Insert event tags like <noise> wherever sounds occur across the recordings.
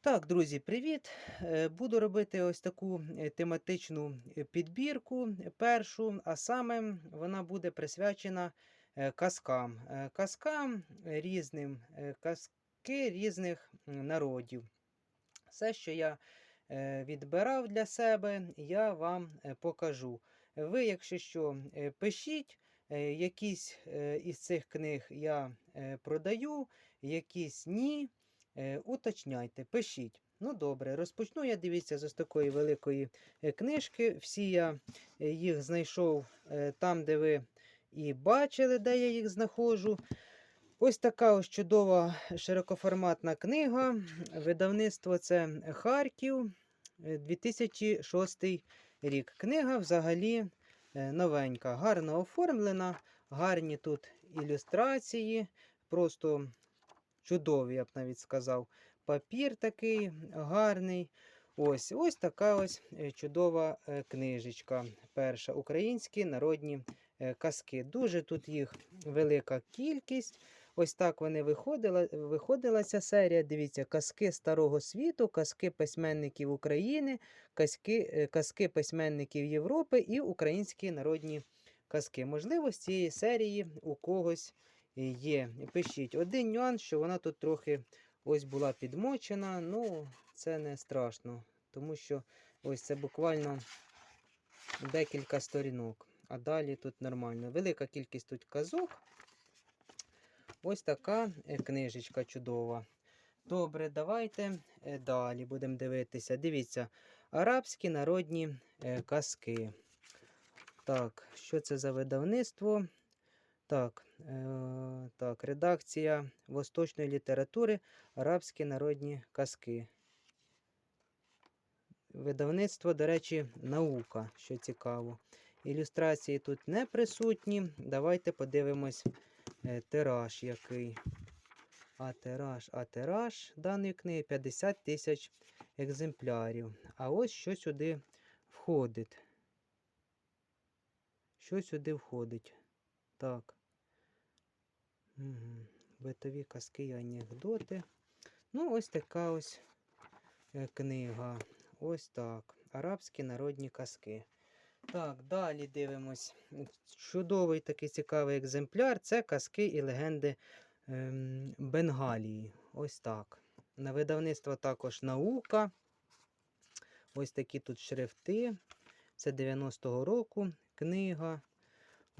Так, друзі, привіт! Е, Буду робити ось таку е, тематичну е, підбірку першу, а саме вона буде присвячена казкам. Казкам різним, казки різних народів. Все, що я відбирав для себе, я вам покажу. Ви, якщо що, пишіть, якісь із цих книг я продаю, якісь ні. Е, Уточняйте, пишіть. Ну добре, розпочну я, дивіться, з ось такої великої е, книжки. Всі я е, їх знайшов там, де ви і бачили, де я їх знаходжу. Ось така ось чудова широкоформатна книга. Видавництво це Харків, е, 2006 рік. Книга взагалі новенька, гарно оформлена, гарні тут ілюстрації, просто чудові, я б навіть сказав. Папір такий гарний. Ось ось така ось е, чудова е, книжечка. Перша українські народні е, казки. Дуже тут їх велика кількість. Ось так вони виходила, виходила серія. Дивіться, казки старого світу, казки письменників України, казки, казки письменників Європи і українські народні казки. Можливо, з цієї серії у когось є. Пишіть один нюанс, що вона тут трохи ось була підмочена. Ну, це не страшно, тому що ось це буквально декілька сторінок. А далі тут нормально. Велика кількість тут казок. Ось така е, книжечка чудова. Добре, давайте е, далі будемо дивитися. Дивіться, арабські народні е, казки. Так, що це за видавництво? Так, е, так, редакція восточної літератури Арабські народні казки. Видавництво, до речі, наука, що цікаво. Ілюстрації тут не присутні. Давайте подивимось е, тираж який. А тираж, а тираж даної книги 50 тисяч екземплярів. А ось що сюди входить. Що сюди входить? Так. Битові казки і анекдоти. Ну, ось така ось е, книга. Ось так. Арабські народні казки. Так, далі дивимось. Чудовий такий цікавий екземпляр. Це казки і легенди ем, Бенгалії. Ось так. На видавництво також наука. Ось такі тут шрифти. Це 90-го року книга.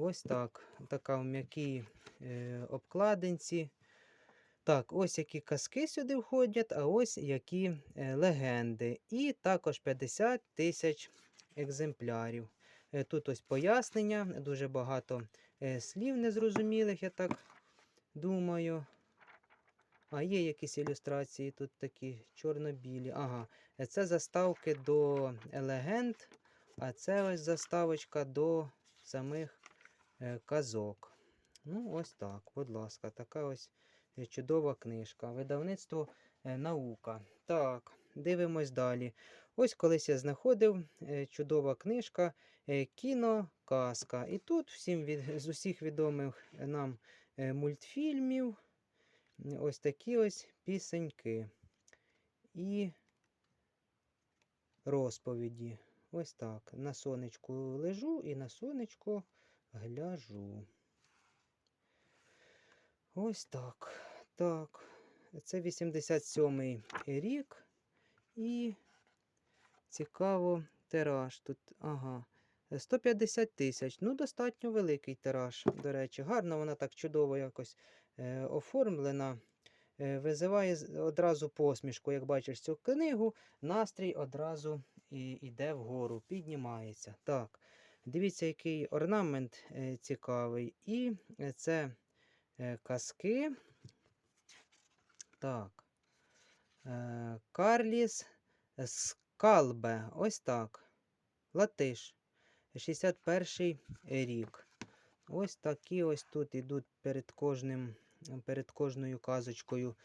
Ось так. Така в м'якій е, обкладинці. Так, ось які казки сюди входять, а ось які е, легенди. І також 50 тисяч екземплярів. Е, тут ось пояснення, дуже багато е, слів незрозумілих, я так думаю. А є якісь ілюстрації тут такі чорно-білі. Ага, е, це заставки до легенд, а це ось заставочка до самих казок. Ну, ось так, будь ласка, така ось е, чудова книжка. Видавництво е, наука. Так, дивимось далі. Ось колись я знаходив е, чудова книжка е, Кіноказка. І тут всім від, з усіх відомих нам е, мультфільмів ось такі ось пісеньки. І розповіді. Ось так. На сонечку лежу і на сонечко гляжу. Ось так. Так. Це 87-й рік. І цікаво, тираж тут. Ага. 150 тисяч. Ну, достатньо великий тираж, до речі. Гарно вона так чудово якось е, оформлена. Е, визиває одразу посмішку. Як бачиш цю книгу, настрій одразу і, йде вгору, піднімається. Так. Дивіться, який орнамент е, цікавий. І е, це е, казки. Так. Карліс Скалбе. Ось так. Латиш. 61 рік. Ось такі ось тут ідуть перед кожним, перед кожною казочкою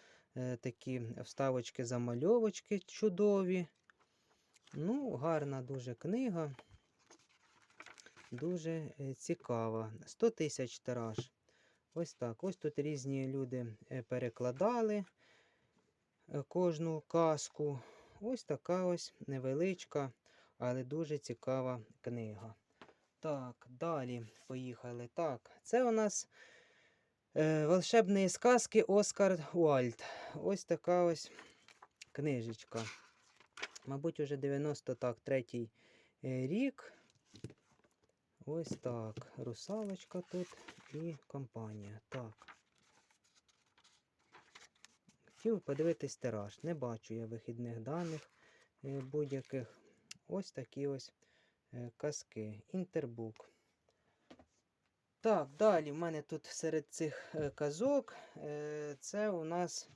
такі вставочки, замальовочки чудові. Ну, гарна дуже книга. Дуже е, цікава. 100 тисяч тираж. Ось так. Ось тут різні люди е, перекладали. е, кожну казку. Ось така ось невеличка, але дуже цікава книга. Так, далі поїхали. Так, це у нас е, волшебні сказки Оскар Уальд. Ось така ось книжечка. Мабуть, уже 93-й е, рік. Ось так. Русалочка тут і компанія. Так. Хотів подивитись тираж. Не бачу я вихідних даних е, будь-яких. Ось такі ось е, казки. Інтербук. Так, далі в мене тут серед цих е, казок. Це у нас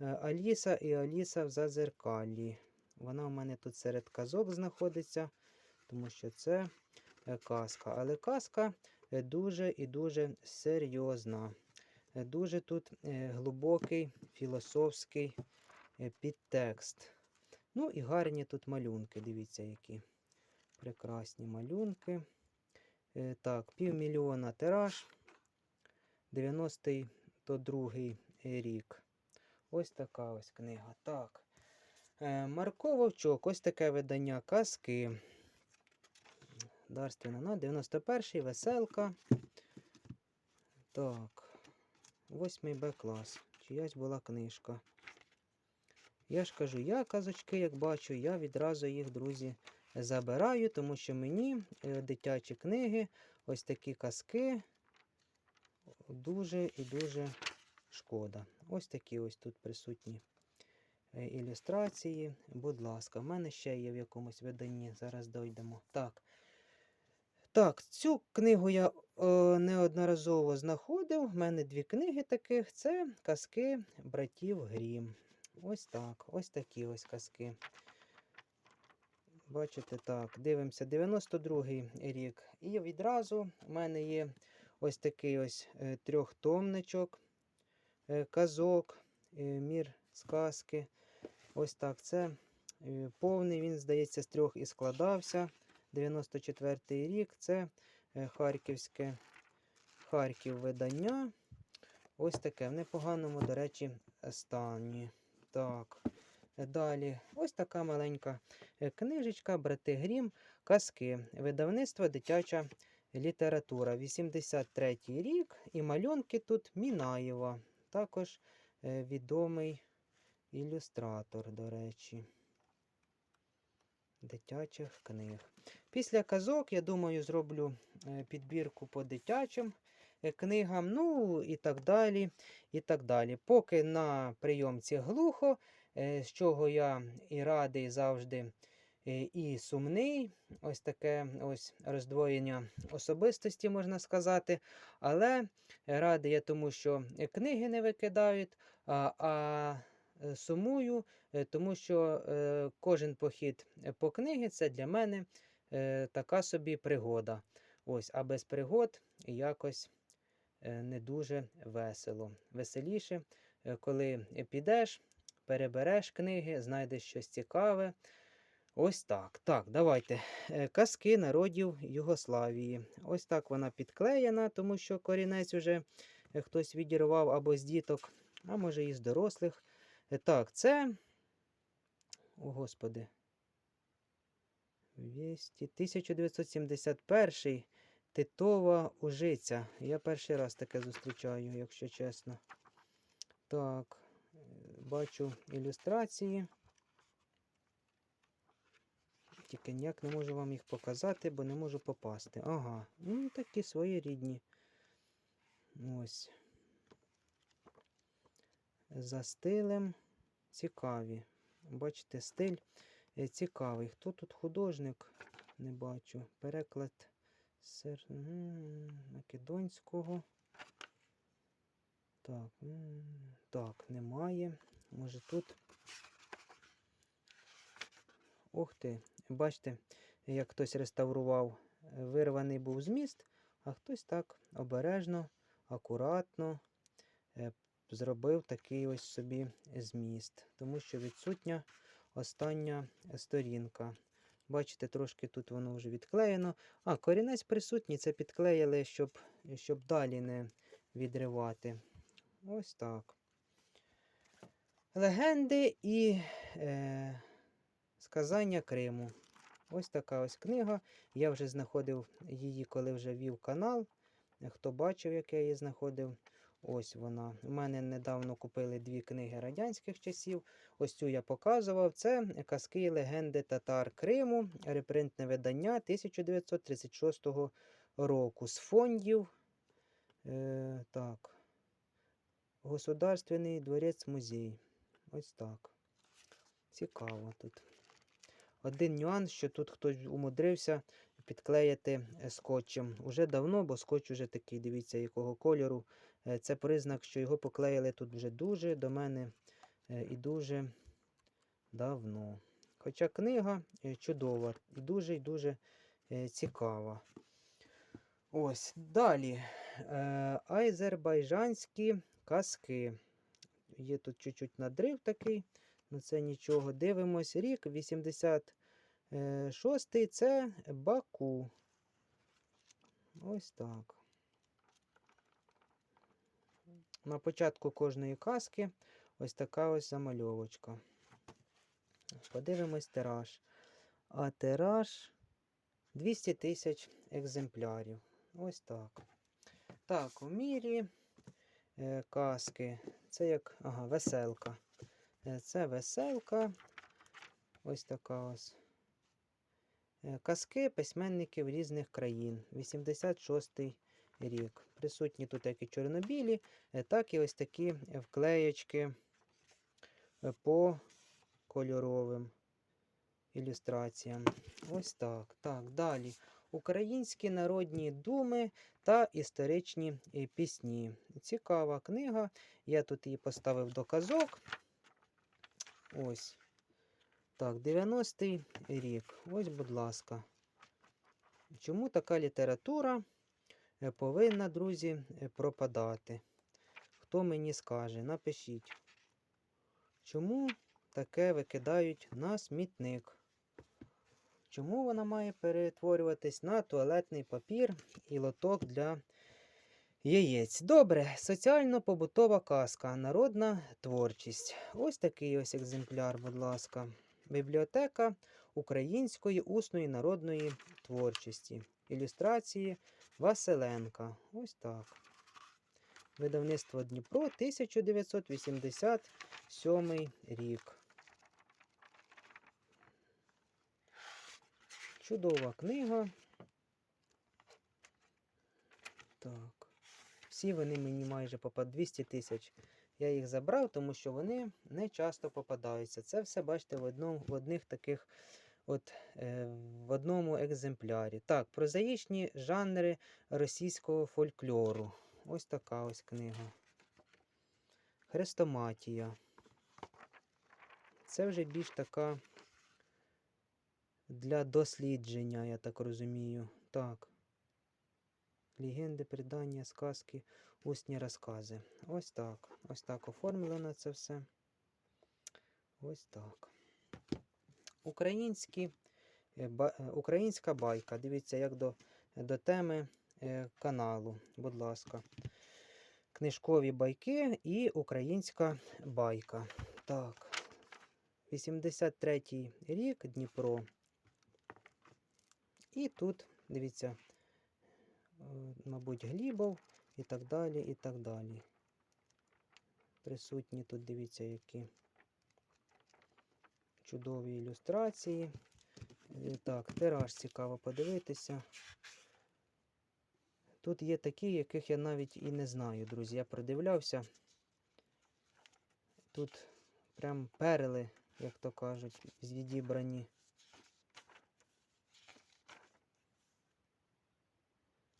Аліса і Аліса в Зазеркалі. Вона у мене тут серед казок знаходиться, тому що це казка. Але казка е, дуже і дуже серйозна. Е, Дуже тут е, глибокий філософський е, підтекст. Ну і гарні тут малюнки. Дивіться, які прекрасні малюнки. Е, Так, півмільйона тираж. 92 рік. Ось така ось книга. Так. Е, Марко Вовчок, ось таке видання казки. Дарственна на 91-й, веселка. Так. Восьмий Б клас. Чиясь була книжка. Я ж кажу, я казочки, як бачу, я відразу їх, друзі, забираю, тому що мені е, дитячі книги, ось такі казки дуже і дуже шкода. Ось такі ось тут присутні е, ілюстрації. Будь ласка, в мене ще є в якомусь виданні. Зараз дойдемо. Так. Так, цю книгу я е, неодноразово знаходив. У мене дві книги таких. Це казки братів Грім. Ось так. Ось такі ось казки. Бачите, так, дивимося, 92-й рік. І відразу в мене є ось такий ось е, трьохтомничок, е, казок, мір сказки. Ось так. Це повний, він, здається, з трьох і складався. 94-й рік. Це е, харківське Харків видання. Ось таке в непоганому, до речі, стані. Так. Далі, ось така маленька е, книжечка Брати Грім, казки. Видавництво дитяча література. 83 рік. І малюнки тут Мінаєва. Також е, відомий ілюстратор, до речі. Дитячих книг. Після казок, я думаю, зроблю е, підбірку по дитячим е, книгам, ну і так далі. і так далі. Поки на прийомці глухо, е, з чого я і радий завжди, і сумний. Ось таке ось роздвоєння особистості, можна сказати. Але радий я тому, що книги не викидають, а, а сумую, тому що е, кожен похід е, по книги це для мене е, така собі пригода. Ось, а без пригод якось е, не дуже весело. Веселіше, е, коли підеш, перебереш книги, знайдеш щось цікаве. Ось так. Так, давайте. Е, Казки народів Югославії. Ось так вона підклеєна, тому що корінець уже е, хтось відірвав або з діток, а може і з дорослих. Е, Так, це. О, Господи. 200. 1971 Титова Ужиця. Я перший раз таке зустрічаю, якщо чесно. Так, е, бачу ілюстрації. Тільки ніяк не можу вам їх показати, бо не можу попасти. Ага, ну такі свої рідні. Ось. За стилем цікаві. Бачите, стиль е, цікавий. Хто тут художник? Не бачу. Переклад сер... македонського. Так, так, немає. Може тут. Ух ти, бачите, як хтось реставрував, е, вирваний був зміст, а хтось так обережно, акуратно е, зробив такий ось собі зміст, тому що відсутня остання сторінка. Бачите, трошки тут воно вже відклеєно. А, корінець присутній, це підклеїли, щоб, щоб далі не відривати. Ось так. Легенди і е, сказання Криму. Ось така ось книга. Я вже знаходив її, коли вже вів канал. Хто бачив, як я її знаходив, ось вона. У мене недавно купили дві книги радянських часів. Ось цю я показував. Це казки і легенди татар Криму, репринтне видання 1936 року. З фондів. Е, так. Государственний дворець музей. Ось так. Цікаво тут. Один нюанс, що тут хтось умудрився підклеїти скотчем. Уже давно, бо скотч уже такий, дивіться, якого кольору. Е, Це признак, що його поклеїли тут вже дуже до мене е, і дуже давно. Хоча книга е, чудова і дуже і дуже цікава. Ось далі. Азербайджанські казки. Є тут чуть-чуть надрив такий, ну це нічого. Дивимось рік 86-й це Баку. Ось так. На початку кожної казки ось така ось замальовочка. Подивимось тираж. А тираж 200 тисяч екземплярів. Ось так. Так, у мірі е, казки. Це як ага, веселка. Е, Це веселка. Ось така ось. Е, Казки письменників різних країн. 86-й рік. Присутні тут як і чорнобілі, е, так і ось такі вклеєчки е, по кольоровим ілюстраціям. Ось так. Так, далі. Українські народні думи та історичні е, пісні. Цікава книга. Я тут її поставив до казок. Ось. Так, 90-й рік. Ось, будь ласка. Чому така література е, повинна, друзі, е, пропадати? Хто мені скаже? Напишіть. Чому таке викидають на смітник? Чому вона має перетворюватись на туалетний папір і лоток для яєць? Добре, соціально-побутова казка, народна творчість. Ось такий ось екземпляр, будь ласка. Бібліотека української усної народної творчості. Ілюстрації Василенка. Ось так. Видавництво Дніпро 1987 рік. Чудова книга. Так. Всі вони мені майже по 200 тисяч. Я їх забрав, тому що вони не часто попадаються. Це все, бачите, в одному, в одних таких от, е, в одному екземплярі. Так, прозаїчні жанри російського фольклору. Ось така ось книга. Хрестоматія. Це вже більш така для дослідження, я так розумію. Так. Легенди, предання, сказки, усні розкази. Ось так. Ось так оформлено це все. Ось так. Українські, е, е, українська байка. Дивіться, як до, до теми е, каналу. Будь ласка. Книжкові байки і українська байка. Так. 83-й рік Дніпро. І тут, дивіться, мабуть, Глібов і так далі, і так далі. Присутні тут, дивіться, які чудові ілюстрації. Е, Так, тираж цікаво подивитися. Тут є такі, яких я навіть і не знаю, друзі. Я продивлявся. Тут прям перли, як то кажуть, відібрані.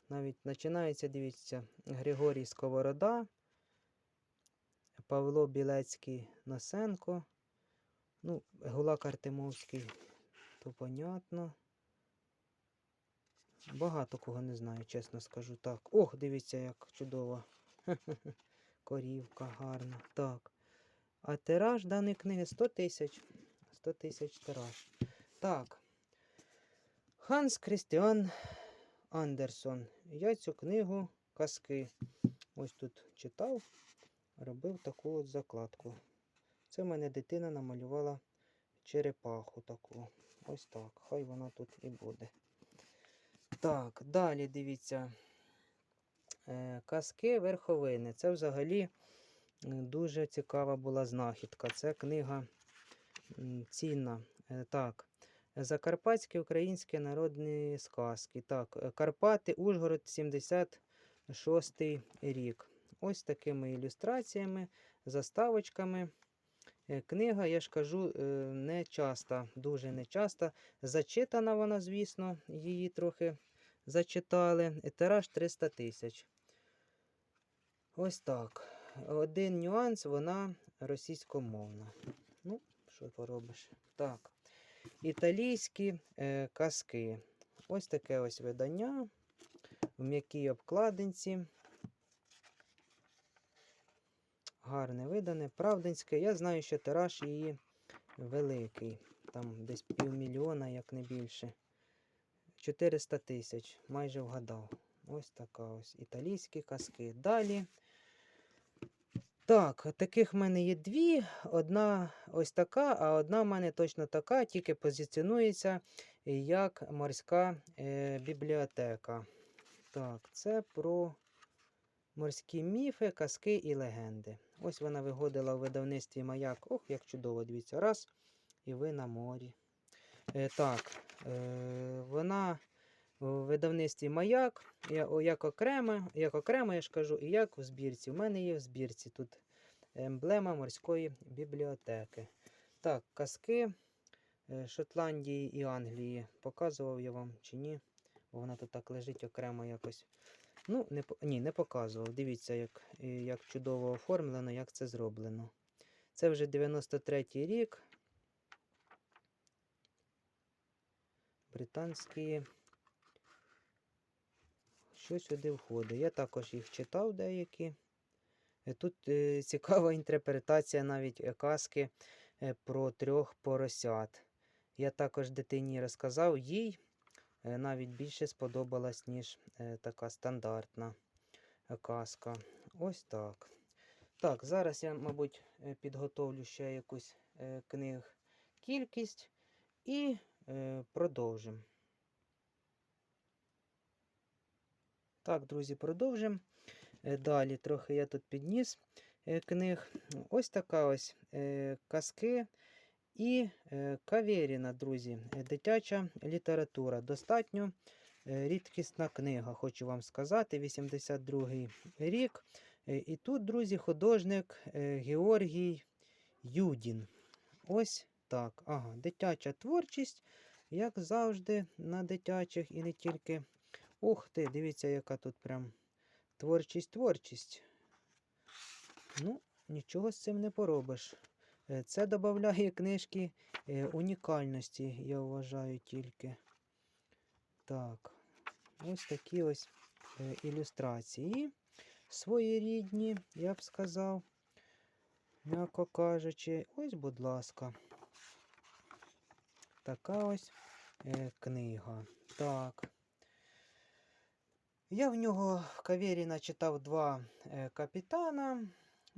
Навіть починається, дивіться, Григорій Сковорода, Павло Білецький Носенко, ну, Гулак Артемовський, то понятно. Багато кого не знаю, чесно скажу. Так. Ох, дивіться, як чудово. <laughs> Корівка гарна. Так. А тираж даної книги 100 тисяч. 100 тисяч тираж. Так. Ханс Крістіан Андерсон. Я цю книгу казки. Ось тут читав, робив таку от закладку. Це в мене дитина намалювала черепаху таку. Ось так. Хай вона тут і буде. Так, далі дивіться. Е, Казки верховини. Це взагалі дуже цікава була знахідка. Це книга цінна. Е, Так. Закарпатські українські народні сказки. Так, е, Карпати, Ужгород, 76 рік. Ось такими ілюстраціями, заставочками. Е, Книга, я ж кажу, е, не часто, дуже не часто. Зачитана вона, звісно, її трохи зачитали. Тираж 300 тисяч. Ось так. Один нюанс, вона російськомовна. Ну, що поробиш? Так. Італійські е, казки. Ось таке ось видання в м'якій обкладинці. Гарне видане, правдинське. Я знаю, що тираж її великий. Там десь півмільйона, як не більше. 400 тисяч, майже вгадав. Ось така ось італійські казки. Далі. Так, таких в мене є дві. Одна ось така, а одна в мене точно така, тільки позиціонується як морська е, бібліотека. Так, це про морські міфи, казки і легенди. Ось вона виходила у видавництві маяк. Ох, як чудово, дивіться, раз, і ви на морі. Е, так, е, вона у видавництві маяк, я, як окремо, як окремо, я ж кажу, і як у збірці. У мене є в збірці тут емблема морської бібліотеки. Так, казки е, Шотландії і Англії. Показував я вам чи ні? Бо вона тут так лежить окремо якось. Ну, не, ні, не показував. Дивіться, як, е, як чудово оформлено, як це зроблено. Це вже 93-й рік. Британські. Що сюди входить? Я також їх читав деякі. Е, Тут е, <laughs> цікава інтерпретація навіть казки про трьох поросят. Я також дитині розказав, їй навіть більше сподобалась, ніж е, така стандартна е, казка. Ось так. Так, зараз я, мабуть, е, підготовлю ще якусь е, книг кількість і е, продовжимо. Так, друзі, продовжимо. Е, Далі трохи я тут підніс е, книг. Ось така ось е, казки і е, кавєріна, друзі. Е, Дитяча література. Достатньо е, рідкісна книга, хочу вам сказати. 82-й рік. Е, І тут, друзі, художник е, Георгій Юдін. Ось так. Ага, дитяча творчість, як завжди, на дитячих і не тільки. Ух ти, дивіться, яка тут прям творчість, творчість. Ну, нічого з цим не поробиш. Е, Це додає книжки е, унікальності, я вважаю тільки. Так, ось такі ось е, ілюстрації. Своєрідні, я б сказав, м'яко кажучи. Ось, будь ласка. Така ось книга. Так. Я в нього в Кавєріна читав два капітана.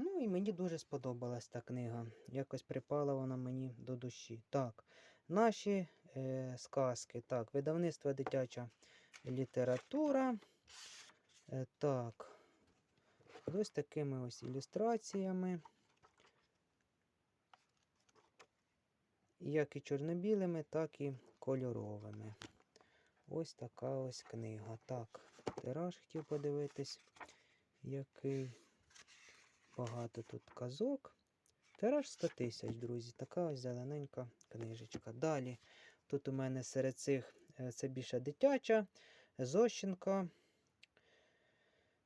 Ну і мені дуже сподобалась та книга. Якось припала вона мені до душі. Так, наші е, сказки. Так, видавництво дитяча література. Е, так. Ось такими ось ілюстраціями. Як і чорно-білими, так і кольоровими. Ось така ось книга. Так, тираж хотів подивитись, який багато тут казок. Тираж 100 тисяч, друзі. Така ось зелененька книжечка. Далі тут у мене серед цих е, це більше дитяча, Зощенка.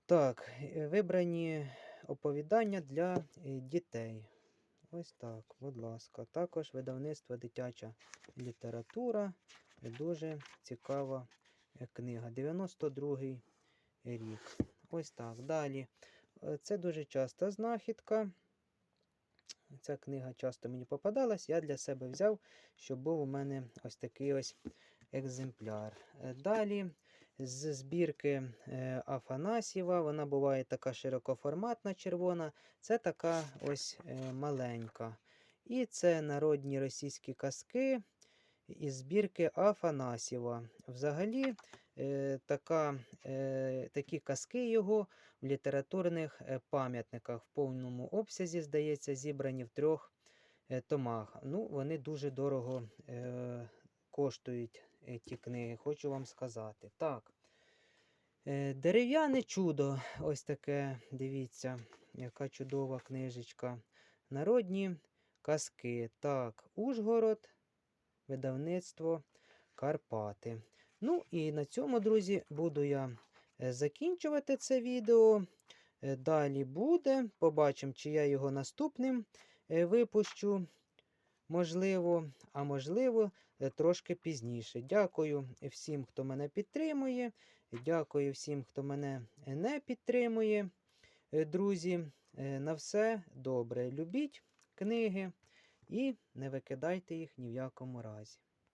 Так, е, вибрані оповідання для е, дітей. Ось так, будь ласка. Також видавництво дитяча література. Дуже цікава книга. 92-й рік. Ось так. Далі. Е, Це дуже часта знахідка. Ця книга часто мені попадалась. Я для себе взяв, щоб був у мене ось такий ось екземпляр. Е, Далі з збірки е, Афанасьєва. Вона буває така широкоформатна червона. Це така ось маленька. І це народні російські казки із збірки Афанасьєва. Взагалі, така, е, такі казки його в літературних е, пам'ятниках в повному обсязі, здається, зібрані в трьох е, томах. Ну, вони дуже дорого е, коштують е, ті книги, хочу вам сказати. Так. Е, Дерев'яне чудо. Ось таке, дивіться, яка чудова книжечка. Народні казки. Так, Ужгород, видавництво Карпати. Ну і на цьому, друзі, буду я е, закінчувати це відео. Е, Далі буде. Побачимо, чи я його наступним е, випущу. Можливо, а можливо, трошки пізніше. Дякую всім, хто мене підтримує. Дякую всім, хто мене не підтримує. Друзі, на все добре. Любіть книги і не викидайте їх ні в якому разі.